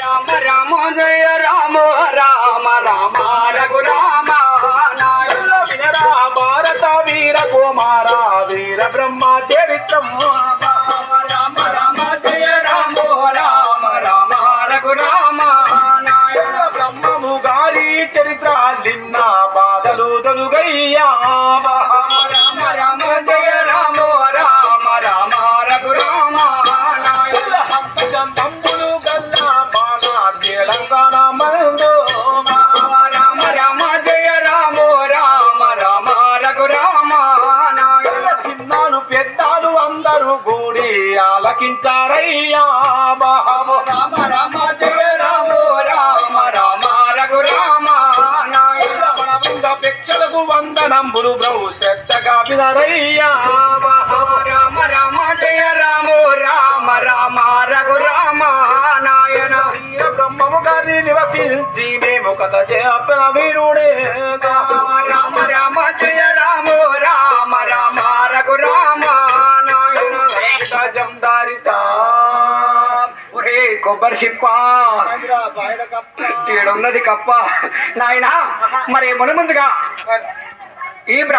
రామ రామ జయ రామ రామ రామ రఘు రామ నాయుల వినరా భారత వీర కుమార వీర బ్రహ్మ చరిత్రం. రామ రామ జయ రామ రామ రామ రఘు రామ నాయుల బ్రహ్మము గారి చరిత్ర నిన్న బాధలు తొలుగయ్యా. పెద్దాలు అందరూ కూడి ఆలకించారయ్యా. బాబు రామ రామ జయ రామ రామ రామ రఘు రామ పెక్షలకు వందనంబులు బ్రహు శ్రద్ధగా వినరయ్యా. బాబు రామ రామ జయ రామ రామ రామ రఘు రామ నాయన. బ్రహ్మము గారి నివసించి మేము కథ వీరుడే. రామ రామ జందారితా ఒరే కొబ్బరి చిప్ప. ఈడున్నది కప్ప. నాయన మరి మునుముందుగా ఈ బ్రహ్మ